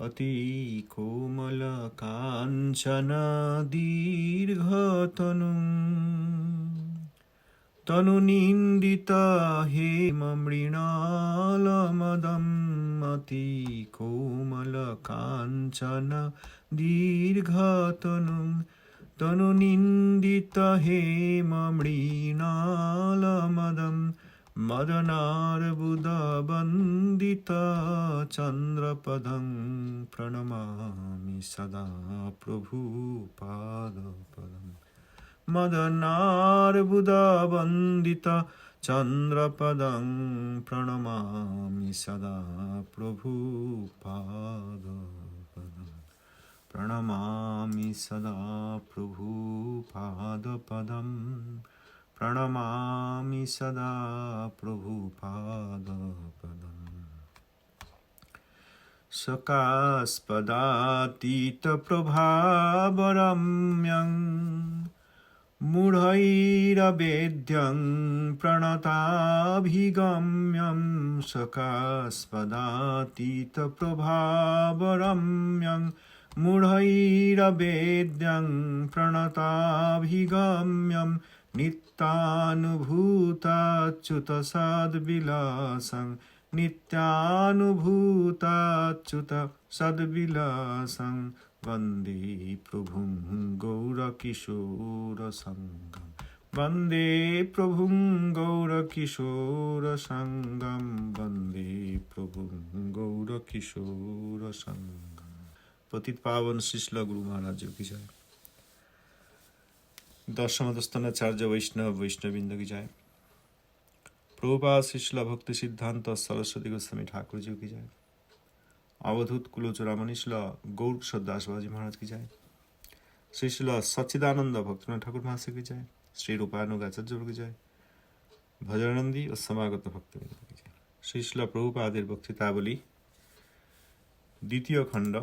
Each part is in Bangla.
অতি কোমল কাঞ্চন দীর্ঘতনু তনু নিন্দিত হেম মৃণালমদম। অতি কোমল কাঞ্চন দীর্ঘতনু তনু নিন্দিত হেম মৃণালমদম মদনার্বুদবন্দিত চন্দ্রপদং প্রণমামি সদা প্রভু পাদপদম মদনার্বুদবন্দিত চন্দ্রপদং প্রণমামি प्रणमामि सदा प्रभुपादपदम् सकास्पदातीतप्रभावरम्यं मूढैरवेद्यं प्रणताभिगम्यं सकास्पदातीतप्रभावरम्यं मूढैरवेद्यं प्रणताभिगम्यम् नित्यानुभूताच्युतसद्विलासं नित्यानुभूताच्युत सद्विलासं वन्दे प्रभुं गौरकिशोरसङ्गं वन्दे प्रभुं गौरकिशोरसङ्गं वन्दे प्रभुं गौरकिशोरसङ्गं पतित पावन शिश्ल गुरु महाराज की जय দশমদস্তনাচার্য বৈষ্ণব বৈষ্ণববৃন্দ কি যায়? প্রভুপাদ শিশলা ভক্তি সিদ্ধান্ত সরস্বতী গোস্বামী ঠাকুর জি কি যায়? অবধূত কুলোচরামণিশল গৌর সদাসবাজি মহারাজ কি যায়? শ্রীশিল সচ্চিদানন্দ ভক্তনাথ ঠাকুর মহাশয় কি যায়? শ্রী রূপানুগ আচার্য কি যায়? ভজনানন্দী ও সমাগত ভক্তবৃন্দ কি যায়? শ্রীশিল প্রভুপাদের বক্তৃতাবলী। দ্বিতীয় খণ্ড।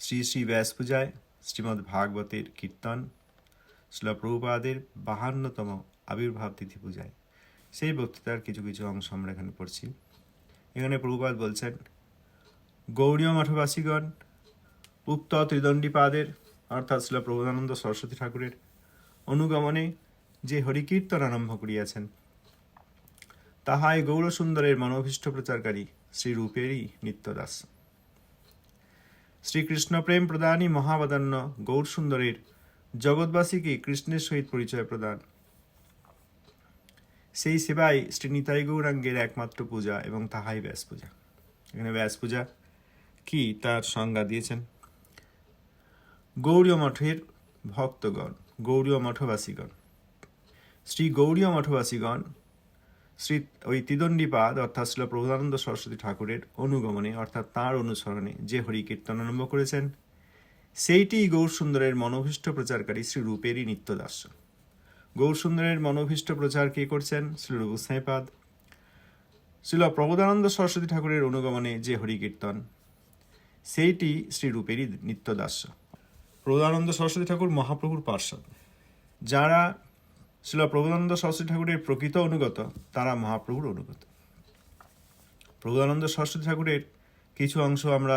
শ্রী শ্রী ব্যাস পূজায় শ্রীমদ্ ভাগবতের কীর্তন। শিলা প্রভুপাদের বাহান্নতম আবির্ভাব তিথি পূজায়। সেই বক্তৃতার কিছু কিছু অংশ আমরা এখানে পড়ছি। এখানে প্রভুপাদ বলছেন গৌরীয় মঠবাসীগণ উক্ত ত্রিদণ্ডীপাদের, অর্থাৎ শিলা প্রবোধানন্দ সরস্বতী ঠাকুরের, অনুগমনে যে হরিকীর্তন আরম্ভ করিয়াছেন তাহাই গৌরসুন্দরের মনোভীষ্ট প্রচারকারী শ্রীরূপেরই নিত্যদাস। শ্রীকৃষ্ণ প্রেম প্রদানই মহাবদান্য গৌরসুন্দরের জগৎবাসীকে কৃষ্ণের সহিত পরিচয় প্রদান। সেই সেবাই শ্রী নিতাই গৌরাঙ্গের একমাত্র পূজা এবং তাহাই ব্যাস পূজা। এখানে ব্যাস পূজা কি তার সংজ্ঞা দিয়েছেন? গৌরীয় মঠের ভক্তগণ গৌরীয় মঠবাসীগণ শ্রী গৌরীয় মঠবাসীগণ শ্রী ওই তিদণ্ডীপাদ অর্থাৎ শ্রী প্রভুদানন্দ সরস্বতী ঠাকুরের অনুগমনে অর্থাৎ তাঁর অনুসরণে যে হরি কীর্তন আরম্ভ করেছেন সেইটি গৌরসুন্দরের মনোভীষ্ট প্রচারকারী শ্রী রূপেরই নিত্যদাস্য গৌরসুন্দরের মনোভীষ্ট প্রচার কে করছেন? শ্রী রূপ সাঁইপাদ শ্রীল প্রবোধানন্দ সরস্বতী ঠাকুরের অনুগমনে যে হরি কীর্তন সেইটি শ্রী রূপেরই নিত্যদাস্য প্রবোধানন্দ সরস্বতী ঠাকুর মহাপ্রভুর পার্শ্বদ। যারা শ্রীল প্রবোধানন্দ সরস্বতী ঠাকুরের প্রকৃত অনুগত, তারা মহাপ্রভুর অনুগত। প্রবোধানন্দ সরস্বতী ঠাকুরের কিছু অংশ আমরা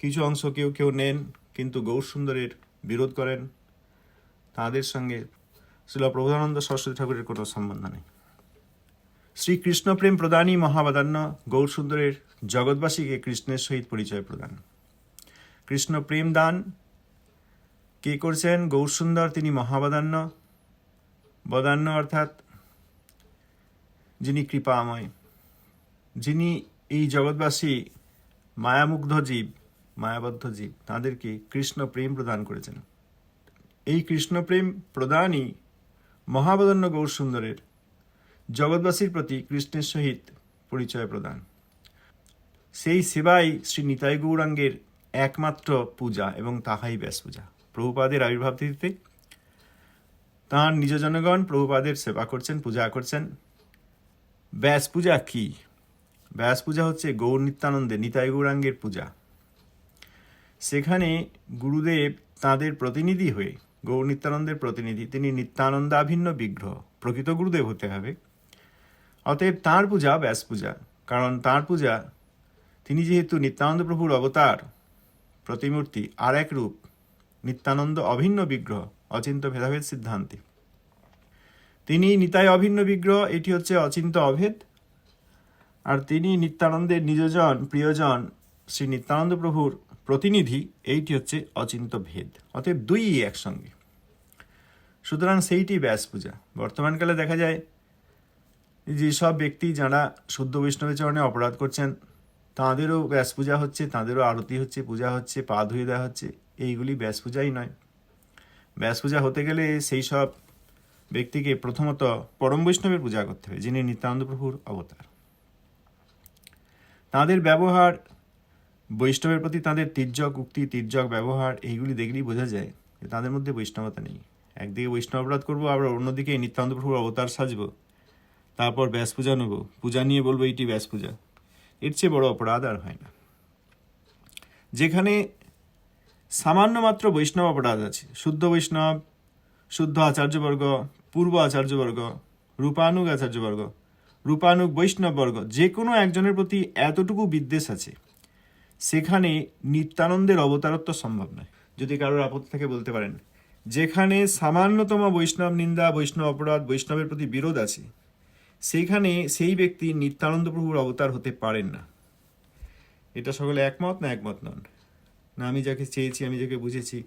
কিছু অংশ কেউ কেউ নেন, কিন্তু গৌরসুন্দরের বিরোধ করেন। তাদের সঙ্গে শিল প্রবোধানন্দ সরস্বতী ঠাকুরের কোনো সম্বন্ধ নেই। শ্রীকৃষ্ণ প্রেম প্রদানই মহাবাদান্য গৌর সুন্দরের জগৎবাসীকে কৃষ্ণের সহিত পরিচয় প্রদান। কৃষ্ণ প্রেম দান, কে করছেন? গৌরসুন্দর তিনি মহাবাদান্য বদান্য অর্থাৎ যিনি কৃপাময়, যিনি এই জগৎবাসী মায়ামুগ্ধ জীব মায়াবদ্ধ জীব। তাদেরকে কৃষ্ণ প্রেম প্রদান করেছেন। এই কৃষ্ণ প্রেম প্রদানই মহাবদন্য গৌর সুন্দরের জগৎবাসীর প্রতি কৃষ্ণের সহিত পরিচয় প্রদান। সেই সেবাই শ্রী নিতাই গৌরাঙ্গের একমাত্র পূজা এবং তাহাই ব্যাস পূজা। প্রভুপাদের আবির্ভাব তিথিতে তাঁর নিজ জনগণ প্রভুপাদের সেবা করছেন, পূজা করছেন। ব্যাস পূজা কি? ব্যাস পূজা হচ্ছে গৌর নিত্যানন্দে নিতাই গৌরাঙ্গের পূজা। সেখানে গুরুদেব তাদের প্রতিনিধি হয়ে, গৌর নিত্যানন্দের প্রতিনিধি, তিনি নিত্যানন্দাভিন্ন বিগ্রহ, প্রকৃত গুরুদেব হতে হবে। অতএব তাঁর পূজা ব্যাস পূজা, কারণ তাঁর পূজা, তিনি যেহেতু নিত্যানন্দ প্রভুর অবতার, প্রতিমূর্তি, আর এক রূপ, নিত্যানন্দ অভিন্ন বিগ্রহ, অচিন্ত ভেদাভেদ সিদ্ধান্তে। তিনি নিতাই অভিন্ন বিগ্রহ, এটি হচ্ছে অচিন্ত অভেদ। আর তিনি নিত্যানন্দের নিজজন প্রিয়জন, শ্রী নিত্যানন্দ প্রভুর প্রতিনিধি এইটি হচ্ছে অচিন্ত ভেদ, অতএব দুই একসঙ্গে। সুতরাং সেইটি ব্যাস পূজা। বর্তমানকালে দেখা যায় যেসব ব্যক্তি যারা শুদ্ধ বৈষ্ণবের চরণে অপরাধ করছেন, তাঁদেরও ব্যাস পূজা হচ্ছে, তাঁদেরও আরতি হচ্ছে, পূজা হচ্ছে, পা ধুয়ে দেওয়া হচ্ছে, এইগুলি ব্যাস পূজাই নয়। ব্যাস পূজা হতে গেলে সেই সব ব্যক্তিকে প্রথমত পরম বৈষ্ণবের পূজা করতে হবে, যিনি নিত্যানন্দ প্রভুর অবতার। তাঁদের ব্যবহার বৈষ্ণবের প্রতি তাঁদের তির্যক উক্তি, তির্যক ব্যবহার, এইগুলি দেখলেই বোঝা যায় যে তাদের মধ্যে বৈষ্ণবতা নেই। একদিকে বৈষ্ণব অপরাধ করব, আবার অন্যদিকে নিত্যানন্দ প্রভুর অবতার সাজবো। তারপর ব্যাস পূজা নেব। পূজা নিয়ে বলব, এইটি ব্যাস পূজা এর চেয়ে বড় অপরাধ আর হয় না। যেখানে সামান্য মাত্র বৈষ্ণব অপরাধ আছে, শুদ্ধ বৈষ্ণব, শুদ্ধ আচার্যবর্গ, পূর্ব আচার্যবর্গ, রূপানুগ আচার্যবর্গ, রূপানুগ বৈষ্ণববর্গ, যে কোনো একজনের প্রতি এতটুকু বিদ্বেষ আছে। সেখানে নিত্যানন্দের অবতারত্ব সম্ভব নয়। যদি কারোর আপত্তি থাকে বলতে পারেন। যেখানে সামান্যতম বৈষ্ণব নিন্দা, বৈষ্ণব অপরাধ, বৈষ্ণবের প্রতি বিরোধ আছে, সেইখানে সেই ব্যক্তি নিত্যানন্দ প্রভুর অবতার হতে পারেন না। এটা সকলে একমত না একমত নন? না, আমি যাকে চেয়েছি, আমি যাকে বুঝেছি,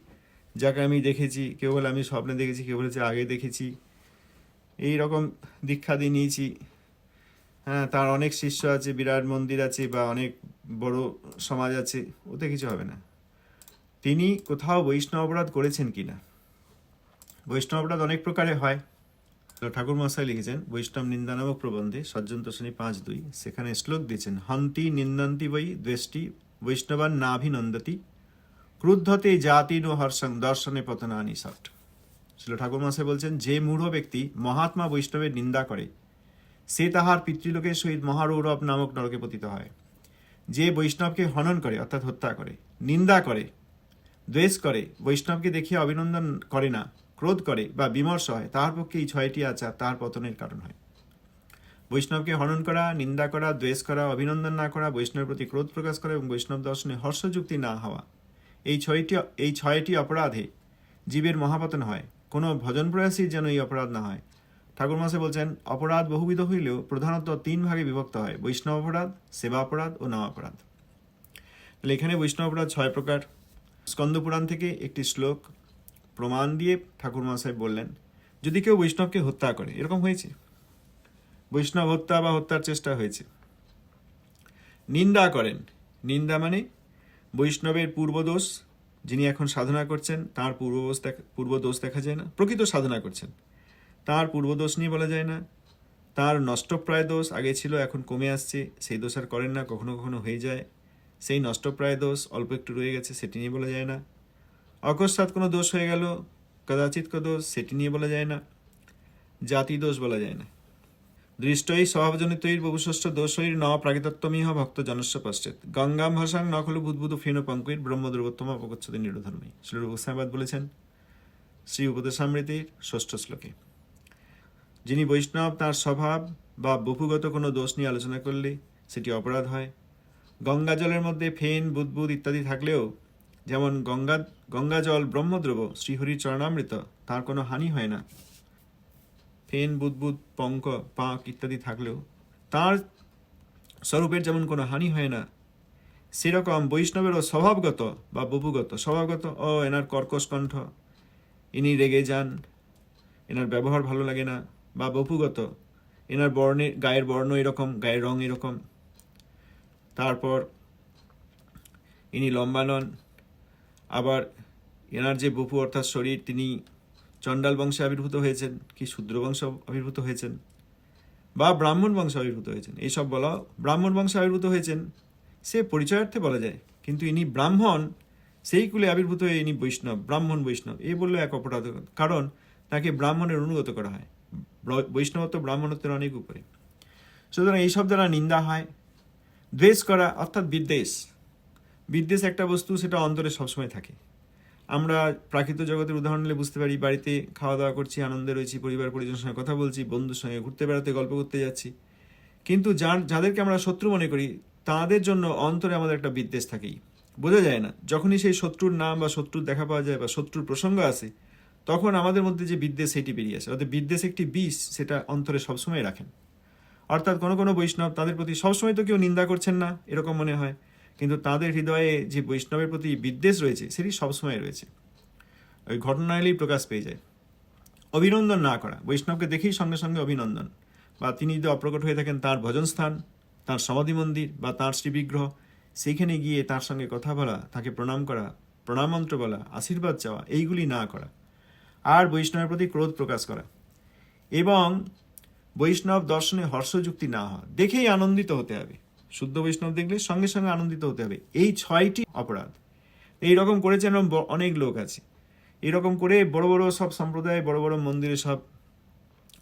যাকে আমি দেখেছি, কেউ বলে আমি স্বপ্নে দেখেছি, কেউ বলেছে আগে দেখেছি, এই রকম দীক্ষা দিয়ে নিয়েছি। হ্যাঁ তার অনেক শিষ্য আছে, বিরাট মন্দির আছে বা অনেক বড় সমাজ আছে, ওতে কিছু হবে না। তিনি কোথাও বৈষ্ণব অপরাধ করেছেন কিনা বৈষ্ণব অপরাধ অনেক প্রকারে হয়। ঠাকুর মশাই লিখেছেন, বৈষ্ণব নিন্দা নামক প্রবন্ধে সজ্জন তোষণী পাঁচ দুই, সেখানে শ্লোক দিয়েছেন, হন্তি নিন্দন্তি বৈ দ্বেষ্টি, বৈষ্ণবান নাভিনন্দতি, ক্রুদ্ধতে জাতি ও হর্ষং, দর্শনে পতনানি সট শিল ঠাকুর মশাই বলছেন, যে মূঢ় ব্যক্তি মহাত্মা বৈষ্ণবের নিন্দা করে, সে তাহার পিতৃলোকের সহিত মহারৌরব নামক নরকে পতিত হয়। যে বৈষ্ণবকে হনন করে, অর্থাৎ হত্যা করে, নিন্দা করে, দ্বেষ করে, বৈষ্ণবকে দেখিয়ে অভিনন্দন করে না, ক্রোধ করে বা বিমর্ষ হয়, তাহার পক্ষে এই ছয়টি আচার তাহার পতনের কারণ হয়। বৈষ্ণবকে হনন করা, নিন্দা করা, দ্বেষ করা, অভিনন্দন না করা, বৈষ্ণবের প্রতি ক্রোধ প্রকাশ করা এবং বৈষ্ণব দর্শনে হর্ষযুক্তি না হওয়া, এই ছয়টি এই ছয়টি অপরাধে জীবের মহাপতন হয়। কোনো ভজন প্রয়াসী যেন এই অপরাধ না হয়। ঠাকুর মাসে বলছেন, অপরাধ বহুবিধ হইলেও প্রধানত তিন ভাগে বিভক্ত হয়, বৈষ্ণব অপরাধ, সেবা অপরাধ ও নাম অপরাধ। তাহলে এখানে বৈষ্ণব অপরাধ ছয় প্রকার। স্কন্দ পুরাণ থেকে একটি শ্লোক প্রমাণ দিয়ে ঠাকুর মহাশয় বললেন, যদি কেউ বৈষ্ণবকে হত্যা করে, এরকম হয়েছে? বৈষ্ণব হত্যা বা হত্যার চেষ্টা হয়েছে। নিন্দা করেন। নিন্দা মানে বৈষ্ণবের পূর্বদোষ যিনি এখন সাধনা করছেন, তার পূর্বদোষ দেখা পূর্বদোষ দেখা যায় না, প্রকৃত সাধনা করছেন। তার পূর্বদোষ নিয়ে বলা যায় না। তার নষ্টপ্রায় দোষ আগে ছিল, এখন কমে আসছে। সেই দোষ আর করেন না, কখনো কখনো হয়ে যায়। সেই নষ্টপ্রায় দোষ অল্প একটু রয়ে গেছে, সেটি নিয়ে বলা যায় না। অকস্মাৎ কোনো দোষ হয়ে গেল, কদাচিৎ দোষ, সেটি নিয়ে বলা যায় না। জাতি দোষ বলা যায় না। দৃষ্টই স্বভাবজনিতৈর বহুষষ্ঠ দোষৈর ন প্রাকৃতত্বমিহ ভক্ত জনস্ব পশ্চাৎ। গঙ্গাম ভাষাং ন খলু বুদ্বুদ ফেন পঙ্কৈর ব্রহ্মদ্রবোত্তম অপগচ্ছতে নিরোধর্মী। শ্রী বলেছেন, শ্রী উপদেশামৃতির ষষ্ঠ শ্লোকে। যিনি বৈষ্ণব, তার স্বভাব বা বপুগত কোনো দোষ নিয়ে আলোচনা করলে সেটি অপরাধ হয়। গঙ্গা জলের মধ্যে ফেন, বুদবুদ ইত্যাদি থাকলেও যেমন গঙ্গা গঙ্গা জল ব্রহ্মদ্রব, শ্রীহরির চরণামৃত, তার কোনো হানি হয় না। ফেন, বুদবুদ, পঙ্ক, পাক ইত্যাদি থাকলেও তার স্বরূপের যেমন কোনো হানি হয় না, সেরকম বৈষ্ণবেরও স্বভাবগত বা বপুগত স্বভাবগত, ও এনার কর্কশ কণ্ঠ, ইনি রেগে যান, এনার ব্যবহার ভালো লাগে না বা বপুগত। এনার বর্ণের গায়ের বর্ণ এরকম, গায়ের রং এরকম। তারপর ইনি লম্বা নন। আবার এনার যে বপু অর্থাৎ শরীর, তিনি চণ্ডাল বংশে আবির্ভূত হয়েছেন, কি শূদ্র বংশ আবির্ভূত হয়েছেন, বা ব্রাহ্মণ বংশে আবির্ভূত হয়েছেন। এইসব বলা, ব্রাহ্মণ বংশে আবির্ভূত হয়েছেন, সে পরিচয়ার্থে বলা যায়। কিন্তু ইনি ব্রাহ্মণ, সেই কুলে আবির্ভূত হয়ে ইনি বৈষ্ণব, ব্রাহ্মণ বৈষ্ণব। এই বলল এক অপরাধ, কারণ তাকে ব্রাহ্মণের অনুগত করা হয়। বৈষ্ণবত্ব ব্রাহ্মণত্বের অনেক উপরে। সুতরাং এইসব দ্বারা নিন্দা হয়। দ্বেষ করা অর্থাৎ বিদ্বেষ। বিদ্বেষ একটা বস্তু, সেটা অন্তরে সবসময় থাকে। আমরা প্রাকৃত জগতের উদাহরণ নিলে বুঝতে পারি, বাড়িতে খাওয়া দাওয়া করছি, আনন্দে রয়েছি, পরিবার পরিজনের সঙ্গে কথা বলছি, বন্ধুর সঙ্গে ঘুরতে বেড়াতে, গল্প করতে যাচ্ছি। কিন্তু যার, যাদেরকে আমরা শত্রু মনে করি, তাদের জন্য অন্তরে আমাদের একটা বিদ্বেষ থাকেই। বোঝা যায় না, যখনই সেই শত্রুর নাম বা শত্রুর দেখা পাওয়া যায় বা শত্রুর প্রসঙ্গ আসে তখন আমাদের মধ্যে যে বিদ্বেষ সেটি বেরিয়ে আসে। অর্থাৎ বিদ্বেষ একটি বিষ, সেটা অন্তরে সবসময় রাখেন। অর্থাৎ কোনো কোনো বৈষ্ণব তাদের প্রতি সবসময় তো কেউ নিন্দা করছেন না, এরকম মনে হয়। কিন্তু তাদের হৃদয়ে যে বৈষ্ণবের প্রতি বিদ্বেষ রয়েছে, সেটি সবসময় রয়েছে। ওই ঘটনা এলেই প্রকাশ পেয়ে যায়। অভিনন্দন না করা। বৈষ্ণবকে দেখেই সঙ্গে সঙ্গে অভিনন্দন। বা তিনি যদি অপ্রকট হয়ে থাকেন, তার ভজন স্থান তার সমাধি মন্দির বা তার শ্রীবিগ্রহ, সেইখানে গিয়ে তার সঙ্গে কথা বলা, তাকে প্রণাম করা প্রণাম মন্ত্র বলা, আশীর্বাদ চাওয়া, এইগুলি না করা। আর বৈষ্ণবের প্রতি ক্রোধ প্রকাশ করা। এবং বৈষ্ণব দর্শনে হর্ষযুক্তি না হওয়া। দেখেই আনন্দিত হতে হবে। শুদ্ধ বৈষ্ণব দেখলে সঙ্গে সঙ্গে আনন্দিত হতে হবে। এই ছয়টি অপরাধ। এই রকম করেছেন এরকম অনেক লোক আছে। এরকম করে বড় বড় সব সম্প্রদায়, বড় বড় মন্দিরে সব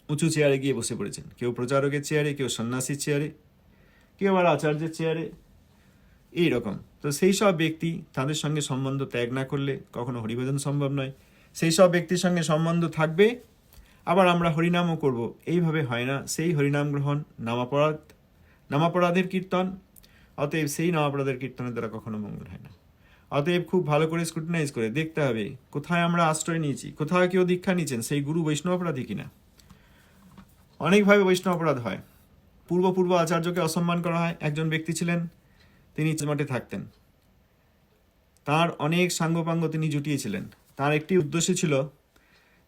উঁচু চেয়ারে গিয়ে বসে পড়েছেন। কেউ প্রচারকের চেয়ারে, কেউ সন্ন্যাসীর চেয়ারে, কেউ আবার আচার্যের চেয়ারে। এই রকম তো সেই সব ব্যক্তি তাদের সঙ্গে সম্বন্ধ ত্যাগ না করলে কখনো হরিভজন সম্ভব নয়। সেই সব ব্যক্তির সঙ্গে সম্বন্ধ থাকবে। আবার আমরা হরিনামও করব। এইভাবে হয় না। সেই হরিনাম গ্রহণ, নামাপরাধ, নামাপরাধের কীর্তন। অতএব সেই নামাপরাধের কীর্তনের দ্বারা কখনো মঙ্গল হয় না। অতএব খুব ভালো করে স্ক্রুটিনাইজ করে দেখতে হবে, কোথায় আমরা আশ্রয় নিয়েছি, কোথাও কেউ দীক্ষা নিয়েছেন সেই গুরু বৈষ্ণব অপরাধী কিনা? অনেকভাবে বৈষ্ণব অপরাধ হয়। পূর্ব পূর্ব আচার্যকে অসম্মান করা হয়। একজন ব্যক্তি ছিলেন, তিনি মাঠে থাকতেন। তার অনেক সাঙ্গপাঙ্গ তিনি জুটিয়েছিলেন। তার একটি উদ্দেশ্য ছিল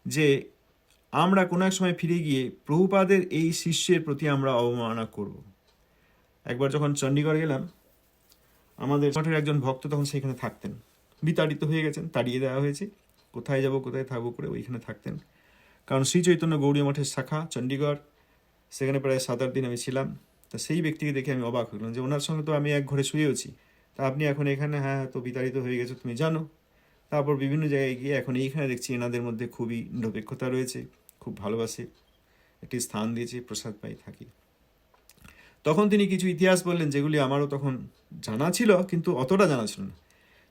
যে আমরা কোনো এক সময় ফিরে গিয়ে প্রভুপাদের এই শিষ্যের প্রতি আমরা অবমাননা করব। একবার যখন চণ্ডীগড় গেলাম, আমাদের মঠের একজন ভক্ত তখন সেখানে থাকতেন। বিতাড়িত হয়ে গেছেন, তাড়িয়ে দেওয়া হয়েছে। কোথায় যাব, কোথায় থাকব, করে ওইখানে থাকতেন। কারণ শ্রী চৈতন্য গৌরী মঠের শাখা, চণ্ডীগড়, সেখানে প্রায় সাত আট দিন আমি ছিলাম। তা সেই ব্যক্তিকে দেখে আমি অবাক হলাম যে, ওনার সঙ্গে তো আমি এক ঘরে শুয়েওছি। তা আপনি এখন এখানে? হ্যাঁ তো বিতাড়িত হয়ে গেছো, তুমি জানো। তারপর বিভিন্ন জায়গায় গিয়ে এখন এইখানে দেখছি এনাদের মধ্যে খুবই নিরপেক্ষতা রয়েছে, খুব ভালোবাসে, একটি স্থান দিয়েছে, প্রসাদ পাই থাকি। তখন তিনি কিছু ইতিহাস বললেন যেগুলি আমারও তখন জানা ছিল, কিন্তু অতটা জানা ছিল না।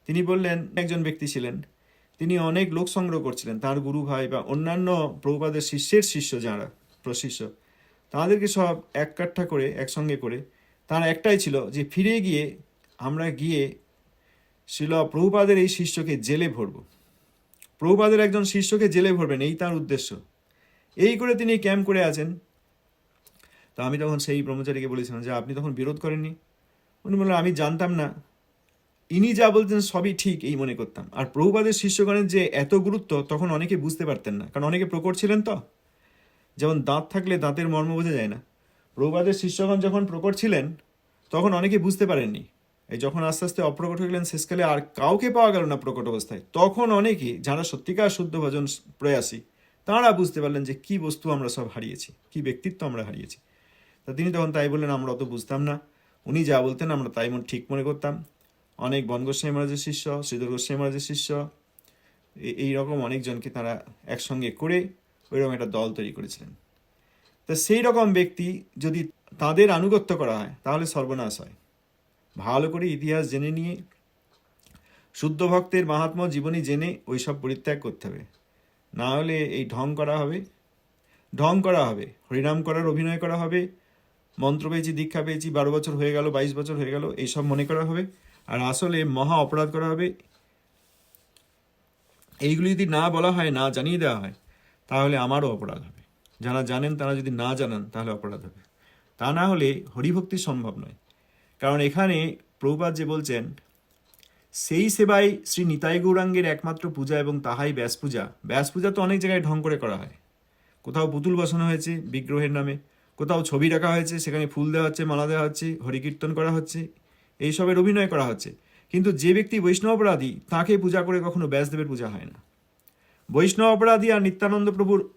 তিনি বললেন, একজন ব্যক্তি ছিলেন, তিনি অনেক লোক সংগ্রহ করছিলেন, তার গুরু ভাই বা অন্যান্য প্রভুপাদের শিষ্যের শিষ্য যারা, প্রশিষ্য, তাদেরকে সব এক কাঠা করে, একসঙ্গে করে, তার একটাই ছিল যে ফিরে গিয়ে আমরা গিয়ে শিল, প্রভুপাদের এই শিষ্যকে জেলে ভরব। প্রভুপাদের একজন শিষ্যকে জেলে ভরবেন, এই তার উদ্দেশ্য। এই করে তিনি ক্যাম্প করে আছেন। তো আমি তখন সেই ব্রহ্মচারীকে বলেছিলাম যে, আপনি তখন বিরোধ করেননি? উনি বললেন, আমি জানতাম না। ইনি যা বলতেন সবই ঠিক, এই মনে করতাম। আর প্রভুপাদের শিষ্যগণের যে এত গুরুত্ব, তখন অনেকে বুঝতে পারতেন না। কারণ অনেকে প্রকট ছিলেন তো। যেমন দাঁত থাকলে দাঁতের মর্ম বোঝা যায় না। প্রভুপাদের শিষ্যগণ যখন প্রকট ছিলেন, তখন অনেকে বুঝতে পারেননি। এই যখন আস্তে আস্তে অপ্রকট হয়ে গেলেন, শেষকালে আর কাউকে পাওয়া গেল না প্রকট অবস্থায়। তখন অনেকে যারা সত্যিকার শুদ্ধ ভজন প্রয়াসী, তাঁরা বুঝতে পারলেন যে কি বস্তু আমরা সব হারিয়েছি, কি ব্যক্তিত্ব আমরা হারিয়েছি। তা তিনি তখন তাই বললেন, আমরা অত বুঝতাম না। উনি যা বলতেন, আমরা তাই মন ঠিক মনে করতাম। অনেক বন গোস্বামী মহারাজের শিষ্য, শ্রীধর গোস্বামী মহারাজের শিষ্য এই রকম অনেকজনকে তারা একসঙ্গে করে ওইরকম একটা দল তৈরি করেছিলেন। তা সেই রকম ব্যক্তি যদি তাদের আনুগত্য করা হয়, তাহলে সর্বনাশ হয়। ভালো করে ইতিহাস জেনে নিয়ে শুদ্ধ ভক্তের মাহাত্ম জীবনী জেনে ওইসব পরিত্যাগ করতে হবে। না হলে এই ঢং করা হবে, ঢং করা হবে, হরিনাম করার অভিনয় করা হবে, মন্ত্র পেয়েছি, দীক্ষা পেয়েছি, বারো বছর হয়ে গেল, বাইশ বছর হয়ে গেল, এইসব মনে করা হবে। আর আসলে মহা অপরাধ করা হবে। এইগুলি যদি না বলা হয়, না জানিয়ে দেওয়া হয়, তাহলে আমারও অপরাধ হবে। যারা জানেন, তারা যদি না জানান, তাহলে অপরাধ হবে। তা না হলে হরিভক্তি সম্ভব নয়। কারণ এখানে প্রভুপাদ যে বলছেন, সেই সেবায় শ্রী নিতাই গৌরাঙ্গের একমাত্র পূজা এবং তাহাই ব্যাস পূজা। ব্যাস পূজা তো অনেক জায়গায় ঢং করে করা হয়। কোথাও পুতুল বসানো হয়েছে বিগ্রহের নামে, কোথাও ছবি রাখা হয়েছে, সেখানে ফুল দেওয়া হচ্ছে, মালা দেওয়া হচ্ছে, হরিকীর্তন করা হচ্ছে, এইসবের অভিনয় করা হচ্ছে। কিন্তু যে ব্যক্তি বৈষ্ণব অপরাধী তাকে পূজা করে কখনো ব্যাসদেবের পূজা হয় না। বৈষ্ণব অপরাধী আর নিত্যানন্দ প্রভুর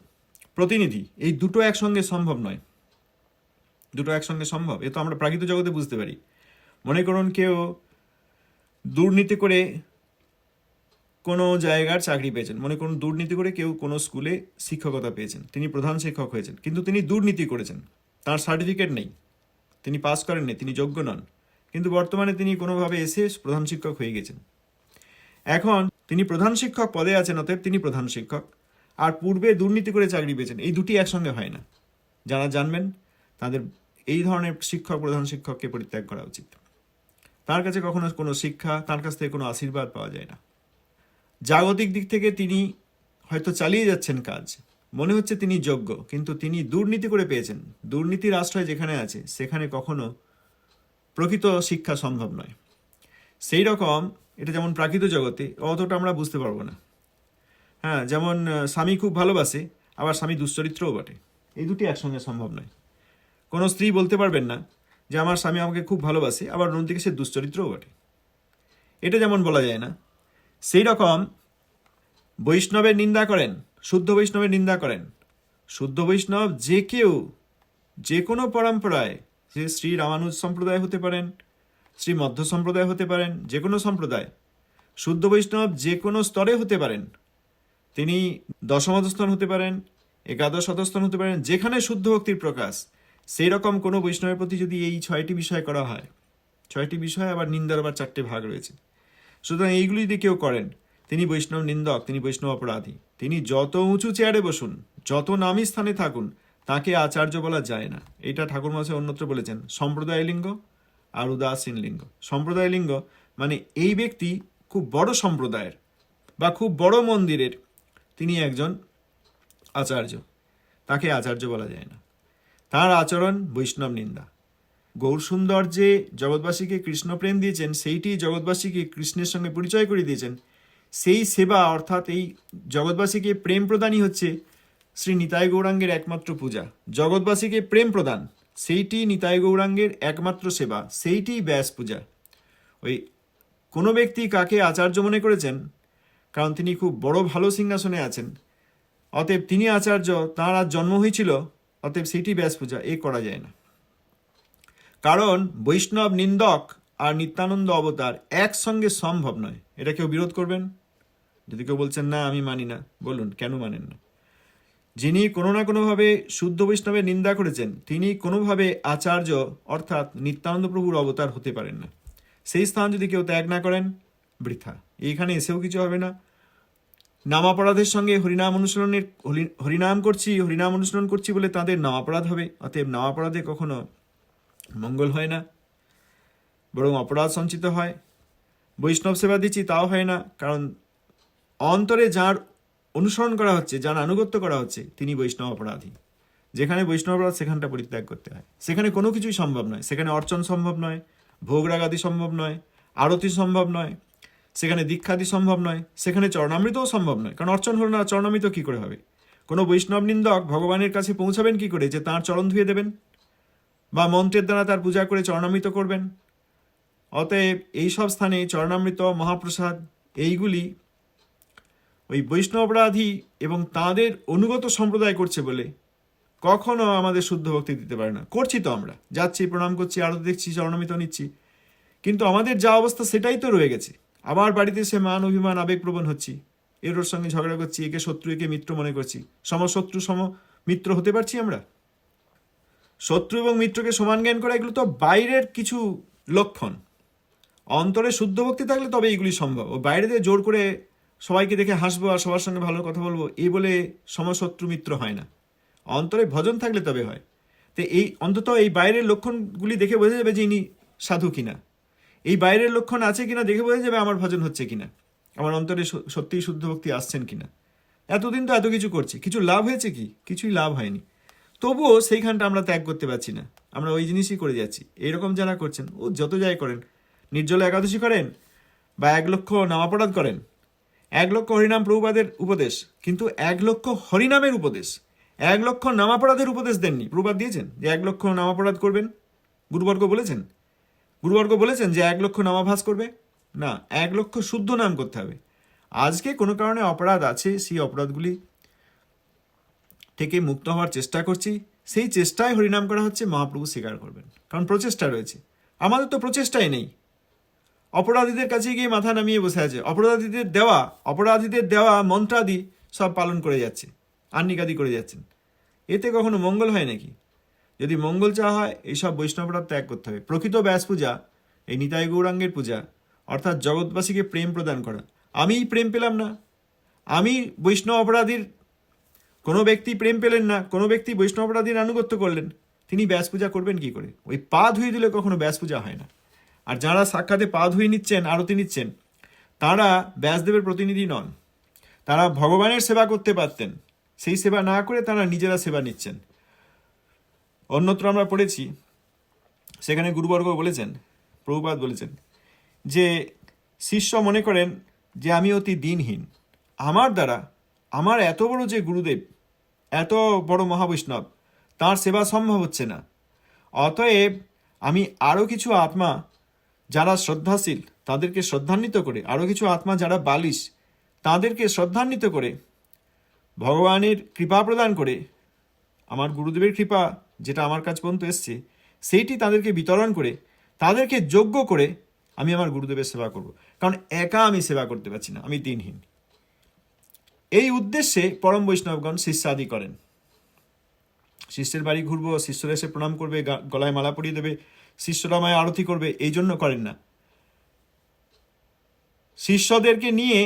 প্রতিনিধি, এই দুটো একসঙ্গে সম্ভব নয়। দুটো একসঙ্গে সম্ভব। এ তো আমরা প্রাকৃত জগতে বুঝতে পারি। মনে করুন কেউ দুর্নীতি করে কোনো জায়গার চাকরি পেয়েছেন। মনে করুন দুর্নীতি করে কেউ কোনো স্কুলে শিক্ষকতা পেয়েছেন। তিনি প্রধান শিক্ষক হয়েছেন। কিন্তু তিনি দুর্নীতি করেছেন। তার সার্টিফিকেট নেই। তিনি পাস করেননি। তিনি যোগ্য নন। কিন্তু বর্তমানে তিনি কোনোভাবে এসে প্রধান শিক্ষক হয়ে গেছেন। এখন তিনি প্রধান শিক্ষক পদে আছেন, অতএব তিনি প্রধান শিক্ষক। আর পূর্বে দুর্নীতি করে চাকরি পেয়েছেন, এই দুটি একসঙ্গে হয় না। যারা জানবেন, তাদের এই ধরনের শিক্ষক, প্রধান শিক্ষককে পরিত্যাগ করা উচিত। তার কাছে কখনো কোনো শিক্ষা, তার কাছ থেকে কোনো আশীর্বাদ পাওয়া যায় না। জাগতিক দিক থেকে তিনি হয়তো চালিয়ে যাচ্ছেন কাজ। মনে হচ্ছে তিনি যোগ্য, কিন্তু তিনি দুর্নীতি করে পেয়েছেন। দুর্নীতির আশ্রয় যেখানে আছে, সেখানে কখনো প্রকৃত শিক্ষা সম্ভব নয়। সেই রকম, এটা যেমন প্রাকৃত জগতে, অতটা আমরা বুঝতে পারব না। হ্যাঁ যেমন স্বামী খুব ভালোবাসে, আবার স্বামী দুশ্চরিত্রও বটে। এই দুটি একসঙ্গে সম্ভব নয়। কোনো স্ত্রী বলতে পারবেন না যে আমার স্বামী আমাকে খুব ভালোবাসে, আবার অন্যদিকে সে দুশ্চরিত্রও বটে। এটা যেমন বলা যায় না। সেই রকম বৈষ্ণবের নিন্দা করেন, শুদ্ধ বৈষ্ণবের নিন্দা করেন। শুদ্ধ বৈষ্ণব যে কেউ যে কোনো পরম্পরায় যে শ্রী রামানুজ সম্প্রদায় হতে পারেন, শ্রী মধ্য সম্প্রদায় হতে পারেন, যে কোনো সম্প্রদায়। শুদ্ধ বৈষ্ণব যে কোনো স্তরে হতে পারেন। তিনি দশম হতে পারেন, একাদশ অধস্থান হতে পারেন, যেখানে শুদ্ধ ভক্তির প্রকাশ। সেই রকম কোনো বৈষ্ণবের প্রতি যদি এই ছয়টি বিষয় করা হয়, ছয়টি বিষয় আবার নিন্দার আবার চারটে ভাগ রয়েছে। সুতরাং এইগুলি যদি কেউ করেন, তিনি বৈষ্ণব নিন্দক, তিনি বৈষ্ণব অপরাধী, তিনি যত উঁচু চেয়ারে বসুন, যত নামী স্থানে থাকুন, তাকে আচার্য বলা যায় না। এটা ঠাকুর মাসে অন্যত্র বলেছেন, সম্প্রদায় লিঙ্গ আর উদাসীন লিঙ্গ। সম্প্রদায় লিঙ্গ মানে এই ব্যক্তি খুব বড় সম্প্রদায়ের বা খুব বড় মন্দিরের তিনি একজন আচার্য। তাকে আচার্য বলা যায় না। তার আচরণ বৈষ্ণব নিন্দা। গৌরসুন্দর যে জগৎবাসীকে কৃষ্ণপ্রেম দিয়েছেন, সেইটি জগৎবাসীকে কৃষ্ণের সঙ্গে পরিচয় করে দিয়েছেন। সেই সেবা অর্থাৎ এই জগৎবাসীকে প্রেম প্রদানই হচ্ছে শ্রী নিতাই গৌরাঙ্গের একমাত্র পূজা। জগৎবাসীকে প্রেম প্রদান, সেইটি নিতাই গৌরাঙ্গের একমাত্র সেবা সেইটি ব্যাস পূজা। ওই কোনো ব্যক্তি কাকে আচার্য মনে করেছেন? কারণ তিনি খুব বড় ভালো সিংহাসনে আছেন। অতএব তিনি আচার্য, তাঁর আজ জন্ম হয়েছিল অতএব সেটি ব্যাস পূজা, এ করা যায় না। কারণ বৈষ্ণব নিন্দক আর নিত্যানন্দ অবতার একসঙ্গে সম্ভব নয়। এটা কেউ বিরোধ করবেন? যদি কেউ বলছেন, না, আমি মানি না, বলুন, কেন মানেন না? যিনি কোনো না কোনোভাবে শুদ্ধ বৈষ্ণবের নিন্দা করেছেন, তিনি কোনোভাবে আচার্য অর্থাৎ নিত্যানন্দ প্রভুর অবতার হতে পারেন না। সেই স্থান যদি কেউ ত্যাগ না করেন, বৃথা। এইখানে এসেও কিছু হবে না। নামাপরাধের সঙ্গে হরিনাম অনুসরণের হরি- হরিনাম করছি, হরিনাম অনুসরণ করছি বলে তাদের নামাপরাধ হবে। অতএব নামাপরাধে কখনো মঙ্গল হয় না, বরং অপরাধ সঞ্চিত হয়। বৈষ্ণব সেবা দিচ্ছি তাও হয় না, কারণ অন্তরে যার অনুসরণ করা হচ্ছে, যার আনুগত্য করা হচ্ছে, তিনি বৈষ্ণব অপরাধী। যেখানে বৈষ্ণব অপরাধ, সেখানটা পরিত্যাগ করতে হয়। সেখানে কোনো কিছুই সম্ভব নয়। সেখানে অর্চন সম্ভব নয় ভোগ রাগাদি সম্ভব নয়, আরতি সম্ভব নয়। সেখানে দীক্ষাদি সম্ভব নয়, সেখানে চরণামৃতও সম্ভব নয়। কারণ অর্চন হলো না চরণামৃত কী করে হবে? কোনো বৈষ্ণব নিন্দক ভগবানের কাছে পৌঁছাবেন কি করে যে তাঁর চরণ ধুয়ে দেবেন? বা মন্ত্রের দ্বারা তার পূজা করে চরণামৃত করবেন? অতএব এই সব স্থানে চরণামৃত, মহাপ্রসাদ, এইগুলি ওই বৈষ্ণবরাধী এবং তাদের অনুগত সম্প্রদায় করছে বলে কখনো আমাদের শুদ্ধ ভক্তি দিতে পারে না। করছি তো আমরা। যাচ্ছি, প্রণাম করছি, আরতি দেখছি, চরণামৃত নিচ্ছি। কিন্তু আমাদের যা অবস্থা সেটাই তো রয়ে গেছে। আবার বাড়িতে সে মান, অভিমান, আবেগপ্রবণ হচ্ছি। এর ওর সঙ্গে ঝগড়া করছি, একে শত্রু, একে মিত্র মনে করছি। সমশত্রু সম মিত্র হতে পারছি আমরা? শত্রু এবং মিত্রকে সমান জ্ঞান করা এগুলো তো বাইরের কিছু লক্ষণ। অন্তরে শুদ্ধ ভক্তি থাকলে তবে এইগুলি সম্ভব। ও বাইরে দিয়ে জোর করে সবাইকে দেখে হাসবো আর সবার সঙ্গে ভালো কথা বলব, এই বলে সমশত্রু মিত্র হয় না। অন্তরে ভজন থাকলে তবে হয়। তো এই অন্তত এই বাইরের লক্ষণগুলি দেখে বোঝা যাবে যে ইনি সাধু কিনা। এই বাইরের লক্ষণ আছে কিনা দেখে বোঝা যাবে আমার ভজন হচ্ছে কিনা। আমার অন্তরে সত্যিই শুদ্ধ ভক্তি আসছেন কিনা। এতদিন তো এত কিছু করছি। কিছু লাভ হয়েছে কি? কিছুই লাভ হয়নি। তবুও সেইখানটা আমরা ত্যাগ করতে পারছি না। আমরা ওই জিনিসই করে যাচ্ছি। এইরকম যারা করছেন, ও যত যাই করেন, নির্জলা একাদশী করেন বা এক লক্ষ নামাপরাধ করেন, এক লক্ষ হরিনাম প্রভুপাদের উপদেশ, কিন্তু এক লক্ষ হরিনামের উপদেশ, এক লক্ষ নামাপরাধের উপদেশ দেননি। প্রভুপাদ দিয়েছেন যে এক লক্ষ নামাপরাধ করবেন। গুরুবর্গ বলেছেন গুরুবর্গ বলেছেন যে এক লক্ষ নামাভাস করবে। না, এক লক্ষ শুদ্ধ নাম করতে হবে। আজকে কোনো কারণে অপরাধ আছে, সেই অপরাধগুলি থেকে মুক্ত হওয়ার চেষ্টা করছি। সেই চেষ্টায় হরিনাম করা হচ্ছে, মহাপ্রভু স্বীকার করবেন। কারণ প্রচেষ্টা রয়েছে। আমাদের তো প্রচেষ্টাই নেই। অপরাধীদের কাছে গিয়ে মাথা নামিয়ে বসে আছে। অপরাধীদের দেওয়া অপরাধীদের দেওয়া মন্ত্রাদি সব পালন করে যাচ্ছে। আন্নিকাদি করে যাচ্ছেন। এতে কখনো মঙ্গল হয় নাকি? যদি মঙ্গল চাওয়া হয়, এইসব বৈষ্ণবরাত ত্যাগ করতে হবে। প্রকৃত ব্যাস পূজা, এই নিতাই গৌরাঙ্গের পূজা, অর্থাৎ জগৎবাসীকে প্রেম প্রদান করা। আমিই প্রেম পেলাম না। আমি বৈষ্ণব অপরাধীর, কোনো ব্যক্তি প্রেম পেলেন না, কোনো ব্যক্তি বৈষ্ণব অপরাধীর আনুগত্য করলেন, তিনি ব্যাস পূজা করবেন কি করে? ওই পা ধুয়ে দিলে কখনো ব্যাস পূজা হয় না। আর যারা সাক্ষাতে পা ধুয়ে নিচ্ছেন, আরতি নিচ্ছেন, তারা ব্যাসদেবের প্রতিনিধি নন। তারা ভগবানের সেবা করতে পারতেন। সেই সেবা না করে তারা নিজেরা সেবা নিচ্ছেন। অন্যত্র আমরা পড়েছি, সেখানে গুরুবর্গ বলেছেন প্রভুপাত বলেছেন, যে শিষ্য মনে করেন যে আমি অতি দিনহীন। আমার দ্বারা আমার এত বড় যে গুরুদেব, এত বড় মহাবৈষ্ণব, তার সেবা সম্ভব হচ্ছে না। অতএব আমি আরও কিছু আত্মা যারা শ্রদ্ধাশীল, তাদেরকে শ্রদ্ধান্বিত করে, আরও কিছু আত্মা যারা বালিশ, তাদেরকে শ্রদ্ধান্বিত করে, ভগবানের কৃপা প্রদান করে, আমার গুরুদেবের কৃপা যেটা আমার কাছ পর্যন্ত এসছে, সেইটি তাদেরকে বিতরণ করে, তাদেরকে যোগ্য করে আমি আমার গুরুদেবের সেবা করব। কারণ একা আমি সেবা করতে পারছি না, আমি দিনহীন। এই উদ্দেশ্যে পরম বৈষ্ণবগণ শিষ্যাদি করেন। শিষ্যের বাড়ি ঘুরবো, শিষ্যরা এসে প্রণাম করবে গলায় মালা পরিয়ে দেবে, শিষ্যরা আমায় আরতি করবে, এই জন্য করেন না। শিষ্যদেরকে নিয়ে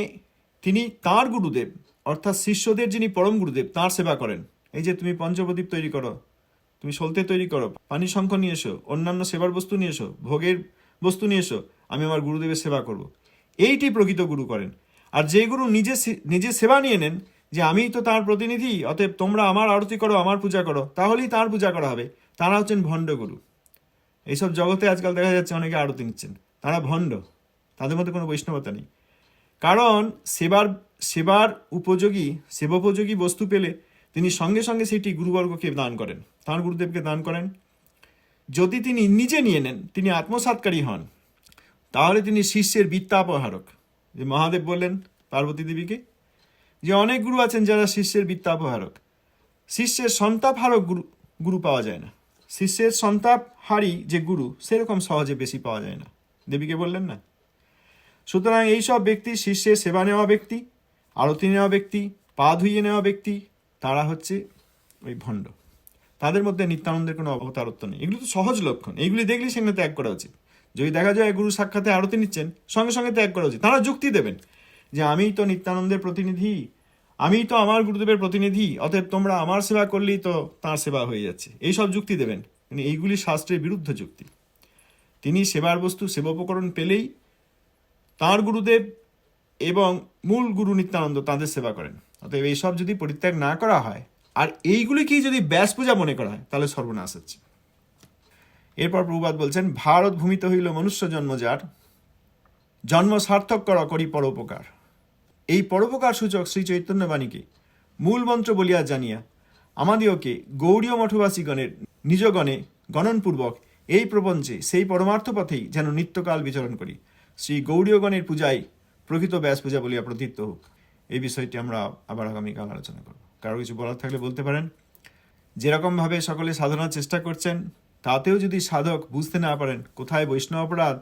তিনি তার গুরুদেব, অর্থাৎ শিষ্যদের যিনি পরম গুরুদেব, তার সেবা করেন। এই যে তুমি পঞ্চপ্রদীপ তৈরি করো তুমি সলতে তৈরি করো পানি শঙ্খ নিয়ে এসো, অন্যান্য সেবার বস্তু নিয়ে এসো, ভোগের বস্তু নিয়ে এসো, আমি আমার গুরুদেবের সেবা করব। এইটি প্রকৃত গুরু করেন। আর যে গুরু নিজে নিজে সেবা নিয়ে নেন, যে আমিই তো তার প্রতিনিধি, অতএব তোমরা আমার আরতি করো, আমার পূজা করো, তাহলেই তার পূজা করা হবে। তারা হচ্ছেন ভণ্ড গুরু। এইসব জগতে আজকাল দেখা যাচ্ছে অনেকে আরতি নিচ্ছেন। তারা ভণ্ড, তাদের মধ্যে কোনো বৈষ্ণবতা নেই। কারণ সেবার সেবার উপযোগী, সেবোপযোগী বস্তু পেলে তিনি সঙ্গে সঙ্গে সেটি গুরুবর্গকে দান করেন। তাঁর গুরুদেবকে দান করেন। যদি তিনি নিজে নিয়ে নেন, তিনি আত্মসাৎকারী হন, তাহলে তিনি শিষ্যের বিত্তাপহারক। যে মহাদেব বললেন পার্বতী দেবীকে যে অনেক গুরু আছেন যারা শিষ্যের বিত্তাপহারক। শিষ্যের সন্তাপহারক গুরু গুরু পাওয়া যায় না। শিষ্যের সন্তাপহারী যে গুরু, সেরকম সহজে বেশি পাওয়া যায় না। দেবীকে বললেন না। সুতরাং এইসব ব্যক্তি শিষ্যের সেবা নেওয়া ব্যক্তি, আরতি নেওয়া ব্যক্তি, পা ধুইয়ে নেওয়া ব্যক্তি তারা হচ্ছে ওই ভণ্ড। তাদের মধ্যে নিত্যানন্দের কোনো অবতারত্ব নেই। এগুলো তো সহজ লক্ষণ। এইগুলি দেখলে সেখানে ত্যাগ করা উচিত। যদি দেখা যায় গুরু সাক্ষাতে আরতি নিচ্ছেন, সঙ্গে সঙ্গে ত্যাগ করা উচিত। তারা যুক্তি দেবেন যে, আমিই তো নিত্যানন্দের প্রতিনিধি। আমিই তো আমার গুরুদেবের প্রতিনিধি। অতএব তোমরা আমার সেবা করলেই তো তার সেবা হয়ে যাচ্ছে। এইসব যুক্তি দেবেন। কিন্তু এইগুলি শাস্ত্রের বিরুদ্ধ যুক্তি। তিনি সেবার বস্তু, সেবোপকরণ পেলেই তাঁর গুরুদেব এবং মূল গুরু নিত্যানন্দ তাদের সেবা করেন। অতএব এইসব যদি পরিত্যাগ না করা হয়, আর এইগুলিকেই যদি ব্যাস পূজা মনে করা হয়, তাহলে সর্বনাশ হচ্ছে। এরপর প্রভুপাত বলছেন, ভারত ভূমিত হইল মনুষ্য জন্ম যার জন্ম সার্থক করা করি পরোপকার। এই পরোপকার সূচক শ্রী চৈতন্যবাণীকে মূল মন্ত্র বলিয়া জানিয়া আমাদিওকে গৌরীয় মঠবাসীগণের নিজগণে গণনপূর্বক এই প্রপঞ্চে সেই পরমার্থ পথেই যেন নিত্যকাল বিচরণ করি। শ্রী গৌড়ীয়গণের পূজাই প্রকৃত ব্যাস পূজা বলিয়া প্রতীত হোক। এই বিষয়টি আমরা আবার আগামীকাল আলোচনা করব। কারও কিছু বলার থাকলে বলতে পারেন। যেরকমভাবে সকলে সাধনার চেষ্টা করছেন, তাতেও যদি সাধক বুঝতে না পারেন কোথায় বৈষ্ণব অপরাধ,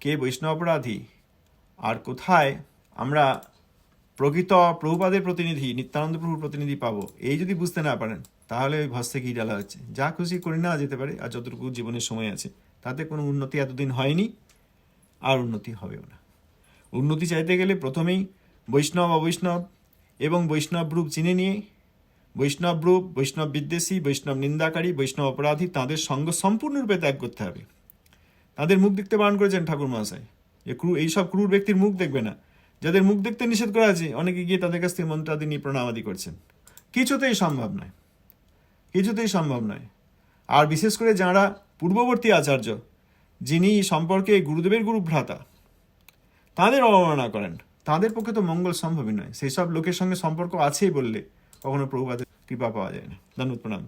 কে বৈষ্ণব অপরাধী, আর কোথায় আমরা প্রকৃত প্রভুপাদের প্রতিনিধি, নিত্যানন্দ প্রভুর প্রতিনিধি পাবো, এই যদি বুঝতে না পারেন, তাহলে ওই ভস্তে ঘি ডালা হচ্ছে। যা খুশি করে নেওয়া যেতে পারে, আর যতটুকু জীবনের সময় আছে, তাতে কোনো উন্নতি এতদিন হয়নি, আর উন্নতি হবেও না। উন্নতি চাইতে গেলে প্রথমেই বৈষ্ণব, অবৈষ্ণব এবং বৈষ্ণব রূপ চিনে নিয়ে বৈষ্ণব রূপ, বৈষ্ণব বিদ্বেষী, বৈষ্ণব নিন্দাকারী, বৈষ্ণব অপরাধী তাদের সঙ্গ সম্পূর্ণরূপে ত্যাগ করতে হবে। তাদের মুখ দেখতে বারণ করেছেন ঠাকুর মহাশয়। যে ক্রু এইসব ক্রুর ব্যক্তির মুখ দেখবে না। যাদের মুখ দেখতে নিষেধ করা আছে, অনেকে গিয়ে তাদের কাছ থেকে মন্ত্রাদি নিয়ে প্রণামাদি করছেন। কিছুতেই সম্ভব নয়। কিছুতেই সম্ভব নয়। আর বিশেষ করে যারা পূর্ববর্তী আচার্য, যিনি সম্পর্কে গুরুদেবের গুরু ভ্রাতা তাদের অবমাননা করেন। তাদের পক্ষে তো মঙ্গল সম্ভবই নয়। সেই সব লোকের সঙ্গে সম্পর্ক আছেই বললে কখনো প্রভুপাদের কৃপা পাওয়া যায় না। ধন্যবাদ, প্রণাম।